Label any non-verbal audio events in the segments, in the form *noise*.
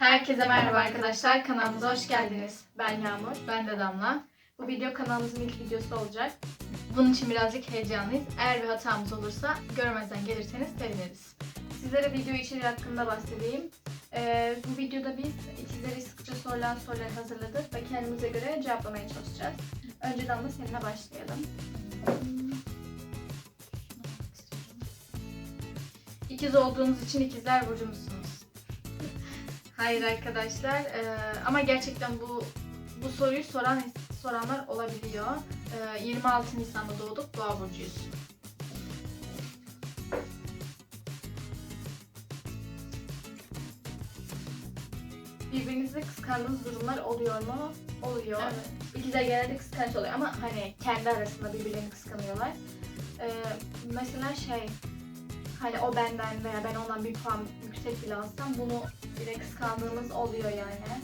Herkese merhaba arkadaşlar. Kanalımıza hoş geldiniz. Ben Yağmur. Ben de Damla. Bu video kanalımızın ilk videosu olacak. Bunun için birazcık heyecanlıyız. Eğer bir hatamız olursa görmezden gelirseniz seviniriz. Sizlere video içeriği hakkında bahsedeyim. Ee, bu videoda biz ikizleri sıkça sorulan soruları hazırladık ve kendimize göre cevaplamaya çalışacağız. Önce Damla seninle başlayalım. İkiz olduğunuz için ikizler burcu musunuz? Hayır arkadaşlar Ee, ama gerçekten bu bu soruyu soran soranlar olabiliyor. Ee, 26 Nisan'da doğduk, Boğa burcuyuz. Birbirinizi kıskandığınız durumlar oluyor mu? Oluyor. Evet. İkizler genelde kıskanç oluyor ama hani kendi arasında birbirlerini kıskanıyorlar. Ee, mesela şey hani o benden veya ben ondan bir puan yüksek bile alsam bunu bile kıskandığımız oluyor yani.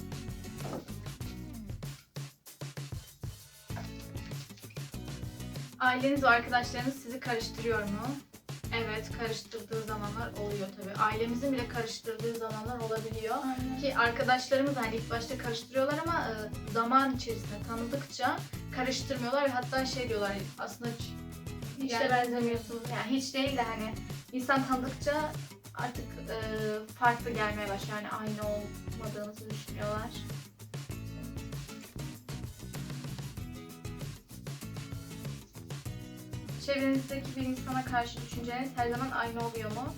Aileniz ve arkadaşlarınız sizi karıştırıyor mu? Evet, karıştırdığı zamanlar oluyor tabii. Ailemizin bile karıştırdığı zamanlar olabiliyor. Ki arkadaşlarımız hani ilk başta karıştırıyorlar ama e, zaman içerisinde tanıdıkça karıştırmıyorlar ve hatta şey diyorlar aslında hiç, de Yani- benzemiyorsunuz. Yani hiç değil de hani insan tanıdıkça artık e, farklı gelmeye başlıyor. Yani aynı olmadığınızı düşünüyorlar. Çevrenizdeki bir insana karşı düşünceniz her zaman aynı oluyor mu?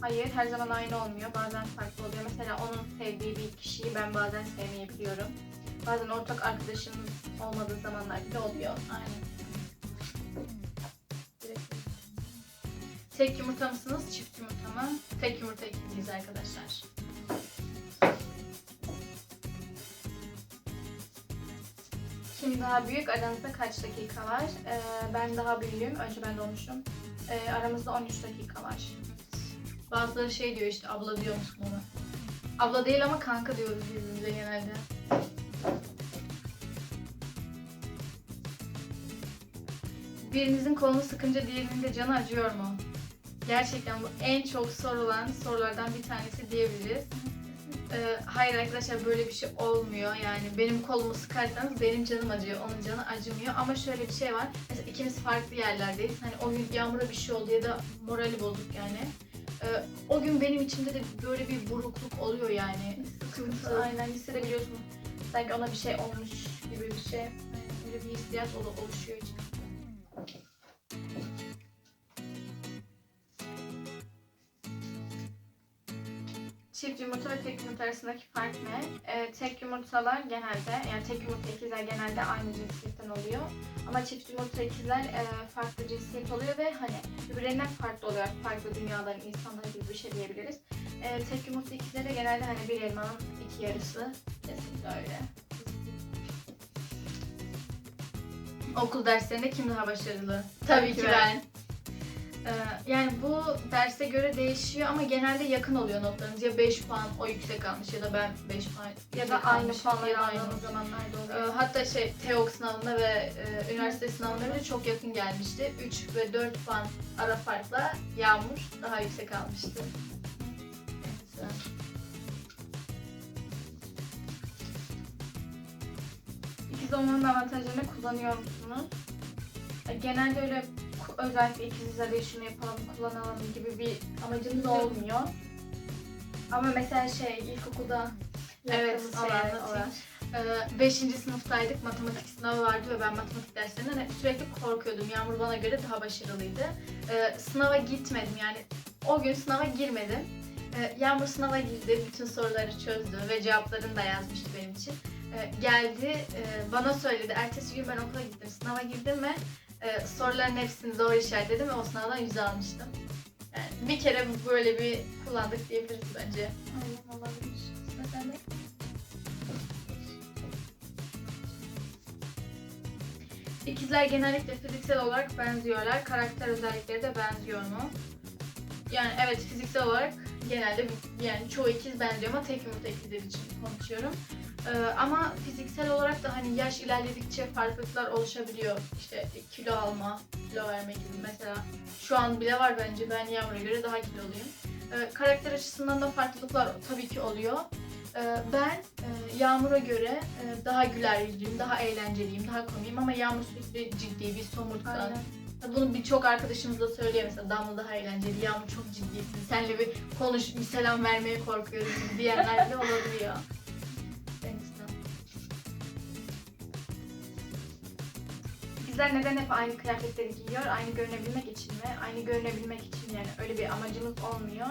Hayır, her zaman aynı olmuyor. Bazen farklı oluyor. Mesela onun sevdiği bir kişiyi ben bazen sevmeyebiliyorum. Bazen ortak arkadaşımız olmadığı zamanlar bile oluyor. Aynen. Tek yumurta mısınız, çift yumurta mı? Tek yumurta ikiliyiz arkadaşlar. Kim daha büyük? Aranızda kaç dakika var? Ee, ben daha büyüğüm. Önce ben doğmuşum. Ee, aramızda 13 dakika var. Bazıları şey diyor işte abla diyor musun ona? Abla değil ama kanka diyoruz birbirimize genelde. Birinizin kolunu sıkınca diğerinin de canı acıyor mu? Gerçekten bu en çok sorulan sorulardan bir tanesi diyebiliriz. Ee, hayır arkadaşlar böyle bir şey olmuyor. Yani benim kolumu sıkarsanız benim canım acıyor, onun canı acımıyor. Ama şöyle bir şey var. Mesela ikimiz farklı yerlerdeyiz. Hani o gün Yağmur'a bir şey oldu ya da morali bozuk yani. Ee, o gün benim içimde de böyle bir burukluk oluyor yani. Sıkıntı. Aynen hissedebiliyorsun. Sanki ona bir şey olmuş gibi bir şey. Böyle bir hissiyat olu- oluşuyor içimde. Çift yumurta ve tek yumurta arasındaki fark ne? Ee, tek yumurtalar genelde, yani tek yumurta ikizler genelde aynı cinsiyetten oluyor. Ama çift yumurta ikizler e, farklı cinsiyet oluyor ve hani birbirlerinden farklı oluyor. Farklı dünyaların insanları gibi bir şey diyebiliriz. Ee, tek yumurta ikizlere genelde hani bir elmanın iki yarısı. Kesinlikle öyle. Okul derslerinde kim daha başarılı? Tabii ki ben. Ee, yani bu derse göre değişiyor ama genelde yakın oluyor notlarınız. Ya 5 puan o yüksek almış ya da ben 5 puan Ya da aynı aynı. aldığımız zamanlarda Ee, oluyor. hatta şey TEOK sınavında ve e, üniversite sınavında bile çok yakın gelmişti. 3 ve 4 puan ara farkla Yağmur daha yüksek almıştı. Evet. İkiz olmanın avantajlarını kullanıyor musunuz? Genelde öyle özellikle ikizlerde şunu yapalım, kullanalım gibi bir amacımız olmuyor. Ama mesela şey ilkokulda Evet, yaptığımız şeyler. Ee, Beşinci sınıftaydık, matematik sınavı vardı ve ben matematik derslerinden hep sürekli korkuyordum. Yağmur bana göre daha başarılıydı. Ee, sınava gitmedim yani o gün sınava girmedim. Ee, Yağmur sınava girdi, bütün soruları çözdü ve cevaplarını da yazmıştı benim için. Ee, geldi, e, bana söyledi. Ertesi gün ben okula gittim, sınava girdim ve e, soruların hepsini doğru işaretledim ve o sınavdan yüz almıştım. Yani bir kere böyle bir kullandık diyebiliriz bence. Aynen olabilir. Mesela İkizler genellikle fiziksel olarak benziyorlar. Karakter özellikleri de benziyor mu? Yani evet fiziksel olarak genelde yani çoğu ikiz benziyor ama tek yumurta ikizler için konuşuyorum. Ee, ama fiziksel olarak da hani yaş ilerledikçe farklılıklar oluşabiliyor. İşte kilo alma, kilo verme gibi mesela. Şu an bile var bence ben Yağmur'a göre daha kiloluyum. Ee, karakter açısından da farklılıklar tabii ki oluyor. Ee, ben e, Yağmur'a göre e, daha güler yüzlüyüm, daha eğlenceliyim, daha komiyim ama Yağmur sürekli ciddi bir somurtkan. Aynen. Bunu birçok arkadaşımız da söylüyor mesela Damla daha eğlenceli, Yağmur çok ciddisin, senle bir konuş, bir selam vermeye korkuyorum diyenler de olabiliyor. Bizler neden hep aynı kıyafetleri giyiyor? Aynı görünebilmek için mi? Aynı görünebilmek için yani öyle bir amacımız olmuyor.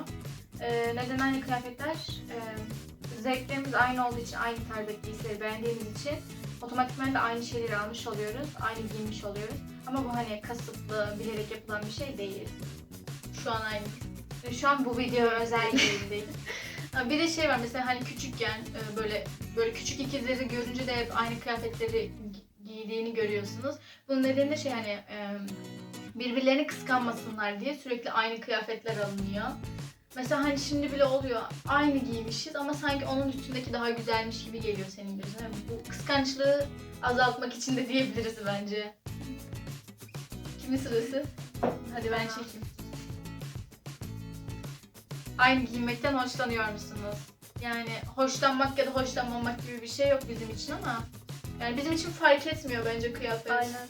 Ee, neden aynı kıyafetler? Ee, zevklerimiz aynı olduğu için, aynı tarzdaki giysileri beğendiğimiz için otomatikman da aynı şeyleri almış oluyoruz, aynı giymiş oluyoruz. Ama bu hani kasıtlı, bilerek yapılan bir şey değil. Şu an aynı. Şu an bu video özel değil. *laughs* Bir de şey var mesela hani küçükken e, böyle böyle küçük ikizleri görünce de hep aynı kıyafetleri giydiğini görüyorsunuz. Bunun nedeni de şey hani e, birbirlerini kıskanmasınlar diye sürekli aynı kıyafetler alınıyor. Mesela hani şimdi bile oluyor aynı giymişiz ama sanki onun üstündeki daha güzelmiş gibi geliyor senin gözüne. Bu kıskançlığı azaltmak için de diyebiliriz bence. Kimin sırası? Hadi ben çekeyim. Aynı giyinmekten hoşlanıyor musunuz? Yani hoşlanmak ya da hoşlanmamak gibi bir şey yok bizim için ama yani bizim için fark etmiyor bence kıyafet. Aynen.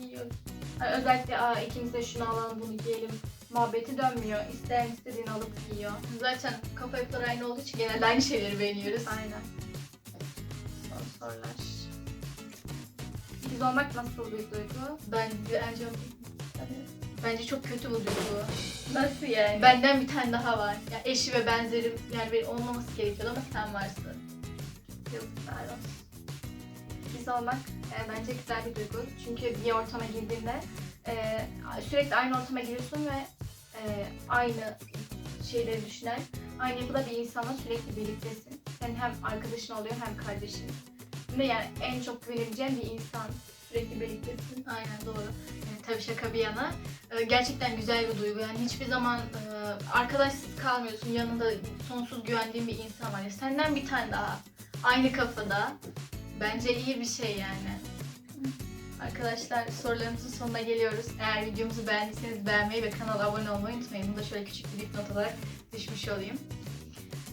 Giyiyoruz. Hani özellikle Aa, ikimiz de şunu alalım bunu giyelim muhabbeti dönmüyor. İsteyen istediğini alıp giyiyor. Zaten kafa yapıları aynı olduğu için genelde aynı şeyleri beğeniyoruz. Aynen. Son sorular. İkiz olmak nasıl bir duygu? Bence, bence, bence çok kötü bu duygu. Nasıl yani? Benden bir tane daha var. Yani eşi ve benzerim yani bir olmaması gerekiyordu ama sen varsın. Yazıklar olsun. İkiz olmak e, bence güzel bir duygu. Çünkü bir ortama girdiğinde e, sürekli aynı ortama giriyorsun ve e, aynı şeyleri düşünen, aynı yapıda bir insanla sürekli birliktesin. Senin hem arkadaşın oluyor hem kardeşin. Ve yani en çok güvenebileceğin bir insan. Sürekli birliktesin. Aynen doğru. Yani tabii şaka bir yana. e, Gerçekten güzel bir duygu. Yani hiçbir zaman e, arkadaşsız kalmıyorsun. Yanında sonsuz güvendiğin bir insan var. Yani senden bir tane daha. Aynı kafada. Bence iyi bir şey yani. Arkadaşlar sorularımızın sonuna geliyoruz. Eğer videomuzu beğendiyseniz beğenmeyi ve kanala abone olmayı unutmayın. Bunu da şöyle küçük bir dipnot olarak düşmüş olayım.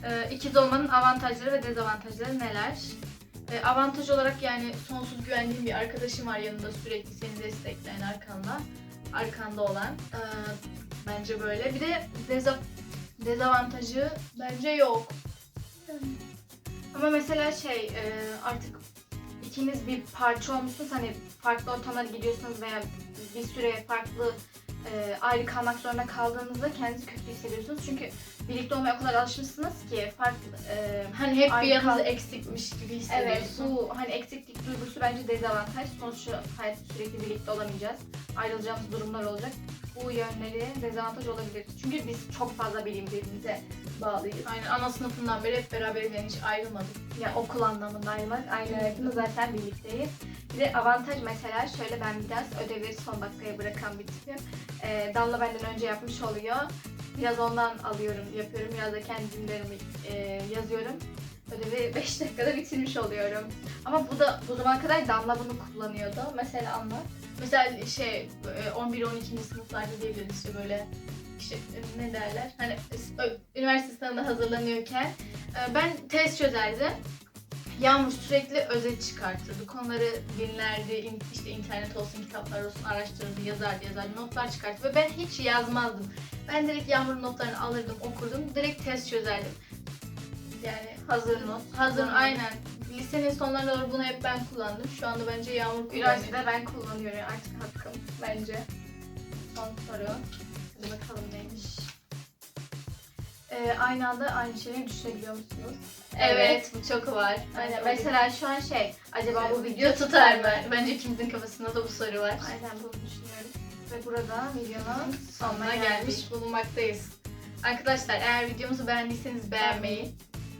Ee, ikiz olmanın avantajları ve dezavantajları neler? Ee, avantaj olarak yani sonsuz güvendiğin bir arkadaşın var yanında sürekli seni destekleyen arkanda. Arkanda olan. Ee, bence böyle. Bir de deza- dezavantajı bence yok. Ama mesela şey e, artık ikiniz bir parça olmuşsunuz hani farklı ortamlara gidiyorsunuz veya bir süre farklı e, ayrı kalmak zorunda kaldığınızda kendinizi kötü hissediyorsunuz. Çünkü birlikte olmaya o kadar alışmışsınız ki farklı e, Hani hep bir yanınız kal- eksikmiş gibi Evet, hissediyorsun. bu hani eksiklik duygusu bence dezavantaj. Sonuçta hayatta sürekli birlikte olamayacağız. Ayrılacağımız durumlar olacak. Bu yönleri dezavantaj olabilir. Çünkü biz çok fazla birbirimize bağlıyız. Aynen ana sınıfından beri hep beraberiz yani hiç ayrılmadık. Yani okul anlamında ayrılmak. Aynı öğretimde zaten birlikteyiz. Bir de avantaj mesela şöyle ben biraz ödevleri son dakikaya bırakan bir tipim. Ee, Damla benden önce yapmış oluyor. Biraz ondan alıyorum, yapıyorum. Biraz da kendi cümlelerimi e, yazıyorum. Ödevi 5 dakikada bitirmiş oluyorum. Ama bu da bu zamana kadar Damla bunu kullanıyordu. Mesela anlat. Mesela şey e, 11-12. sınıflarda diyebiliriz işte böyle işte e, ne derler hani üniversite sınavına hazırlanıyorken e, ben test çözerdim. Yağmur sürekli özet çıkartırdı. Konuları dinlerdi, in- işte internet olsun, kitaplar olsun araştırırdı, yazardı, yazardı, notlar çıkarttı ve ben hiç yazmazdım. Ben direkt Yağmur'un notlarını alırdım, okurdum, direkt test çözerdim. Yani Hazır not. hazır Kullanıyorum. aynen. Lisenin sonlarına doğru bunu hep ben kullandım. Şu anda bence Yağmur kullanıyor. Üniversitede ben kullanıyorum artık hakkım bence. Son soru. Hadi bakalım neymiş. Ee, aynı anda aynı şeyleri düşünebiliyor musunuz? Evet, bu çok var. Aynen. Mesela şu an şey, acaba bu video tutar mı? Bence ikimizin kafasında da bu soru var. Aynen bunu düşünüyoruz. Ve burada videonun Sonuna gelmiş. bulunmaktayız. Arkadaşlar eğer videomuzu beğendiyseniz beğenmeyi,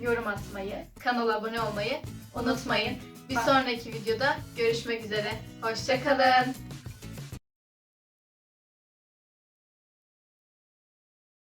Yorum atmayı. kanala abone olmayı unutmayın. Bir sonraki videoda görüşmek üzere. Hoşçakalın.